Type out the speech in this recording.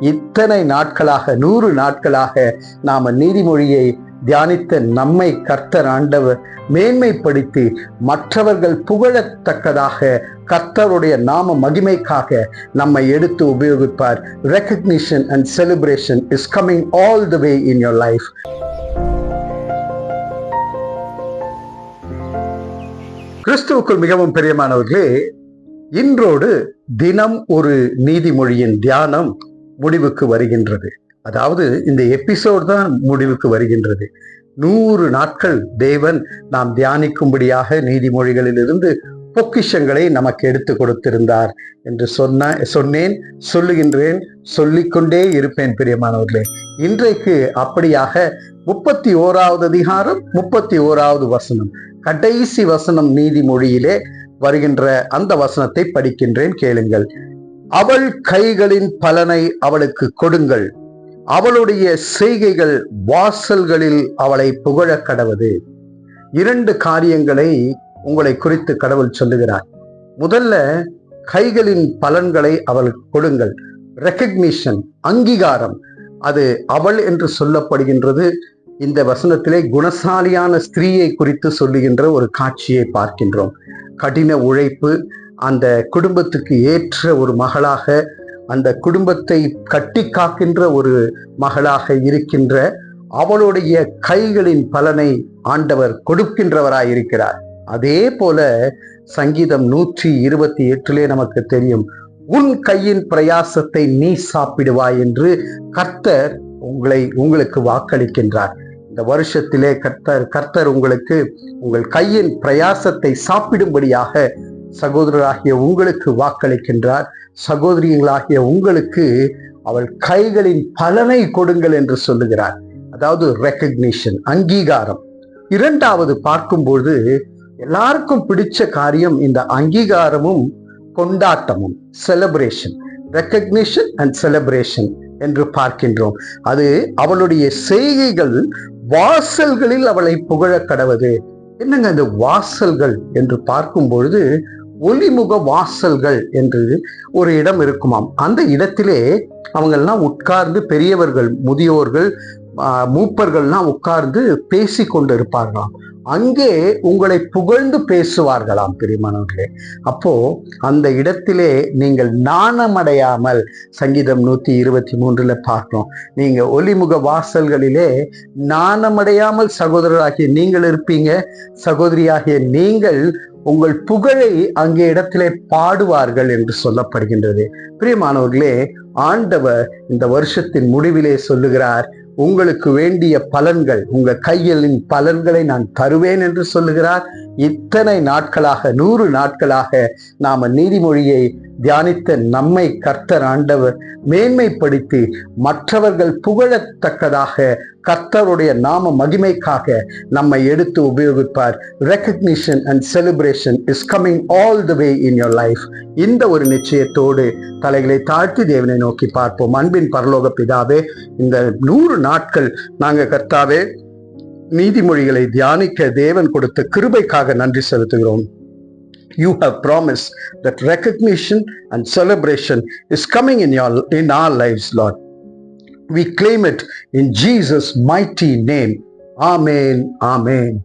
இத்தனை நாட்களாக நூறு நாட்களாக நாம நீதிமொழியை தியானித்த நம்மை கர்த்தர் ஆண்டவர் மேன்மைப்படுத்தி மற்றவர்கள் புகழத்தக்கதாக கர்த்தருடைய நாம மகிமைக்காக நம்மை எடுத்து உபயோகிப்பார். Recognition and celebration is coming all the way in your life கிறிஸ்துவுக்குள் மிகவும் பிரியமானவர்களே இன்றோடு தினம் ஒரு நீதிமொழியின் தியானம். முடிவுக்கு வருகின்றது. அதாவது இந்த எபிசோட் தான் முடிவுக்கு வருகின்றது. நூறு நாட்கள் தேவன் நாம் தியானிக்கும்படியாக நீதிமொழிகளிலிருந்து பொக்கிஷங்களை நமக்கு எடுத்து கொடுத்திருந்தார் என்று சொன்ன சொன்னேன் சொல்லுகின்றேன் சொல்லிக்கொண்டே இருப்பேன் பிரியமானவர்களே. இன்றைக்கு அப்படியாக முப்பத்தி ஓராவது அதிகாரம் முப்பத்தி ஓராவது வசனம் கடைசி வசனம் நீதிமொழியிலே வருகின்ற அந்த வசனத்தை படிக்கின்றேன் கேளுங்கள். அவள் கைகளின் பலனை அவளுக்கு கொடுங்கள். அவளுடைய செய்கைகள் வாசல்களில் அவளை புகழ கடவது. இரண்டு காரியங்களை உங்களை குறித்து கடவுள் சொல்லுகிறார். முதல்ல கைகளின் பலன்களை அவள் கொடுங்கள். ரெக்கக்னிஷன் அங்கீகாரம் அது அவள் என்று சொல்லப்படுகின்றது. இந்த வசனத்திலே குணசாலியான ஸ்திரீயை குறித்து சொல்லுகின்ற ஒரு காட்சியை பார்க்கின்றோம். கடின உழைப்பு அந்த குடும்பத்துக்கு ஏற்ற ஒரு மகளாக அந்த குடும்பத்தை கட்டி காக்கின்ற ஒரு மகளாக இருக்கின்ற அவளுடைய கைகளின் பலனை ஆண்டவர் கொடுக்கின்றவராய் இருக்கிறார் அதே போல சங்கீதம் நூற்றி இருபத்தி எட்டிலே நமக்கு தெரியும் உன் கையின் பிரயாசத்தை நீ சாப்பிடுவாய் என்று கர்த்தர் உங்களை உங்களுக்கு வாக்களிக்கின்றார். இந்த வருஷத்திலே கர்த்தர் கர்த்தர் உங்களுக்கு உங்கள் கையின் பிரயாசத்தை சாப்பிடும்படியாக சகோதரராகிய உங்களுக்கு வாக்களிக்கின்றார். சகோதரிகளாகிய உங்களுக்கு அவள் கைகளின் பலனை கொடுங்கள் என்று சொல்லுகிறார். அதாவது ரெக்கக்னிஷன் அங்கீகாரம். இரண்டாவது பார்க்கும்போது எல்லாருக்கும் பிடிச்ச காரியம் இந்த அங்கீகாரமும் கொண்டாட்டமும் செலப்ரேஷன் ரெக்கக்னிஷன் அண்ட் செலப்ரேஷன் என்று பார்க்கின்றோம். அது அவளுடைய செய்கைகள் வாசல்களில் அவளை புகழ கடவது. என்னங்க இந்த வாசல்கள் என்று பார்க்கும் பொழுது ஒளிமுக வாசல்கள் என்று ஒரு இடம் இருக்குமாம். அந்த இடத்திலே அவங்கெல்லாம் உட்கார்ந்து பெரியவர்கள் முதியோர்கள் மூப்பர்கள்லாம் உட்கார்ந்து பேசி கொண்டு இருப்பார்களாம் அங்கே உங்களை புகழ்ந்து பேசுவார்களாம் பிரிமானவர்களே அப்போ அந்த இடத்திலே நீங்கள் நாணமடையாமல் சங்கீதம் நூத்தி இருபத்தி மூன்றுல பார்க்கணும். நீங்க ஒலிமுக வாசல்களிலே நாணமடையாமல் சகோதரராகிய நீங்கள் இருப்பீங்க. சகோதரியாகிய நீங்கள் உங்கள் புகழை அங்கே இடத்திலே பாடுவார்கள் என்று சொல்லப்படுகின்றது. பிரியமானவர்களே ஆண்டவர் இந்த வருஷத்தின் முடிவிலே சொல்லுகிறார் உங்களுக்கு வேண்டிய பலன்கள் உங்கள் கையிலின் பலன்களை நான் தருவேன் என்று சொல்லுகிறார். இத்தனை நாட்களாக நூறு நாட்களாக நாம நீதிமொழியை தியானித்த நம்மை கர்த்தர் ஆண்டவர் மேன்மைப்படுத்தி மற்றவர்கள் புகழத்தக்கதாக கர்த்தருடைய நாம மகிமைக்காக நம்மை எடுத்து உபயோகிப்பார். Recognition and celebration is coming all the way in your life இந்த ஒரு நிச்சயத்தோடு தலைகளை தாழ்த்தி தேவனை நோக்கி பார்ப்போம். அன்பின் பரலோக பிதாவே இந்த நூறு நாட்கள் நாங்க கர்த்தாவே நீதிமொழிகளை தியானிக்க தேவன் கொடுத்த கிருபைக்காக நன்றி செலுத்துகிறோம் you have promise that recognition and celebration is coming in your in our lives Lord we claim it in Jesus mighty name amen amen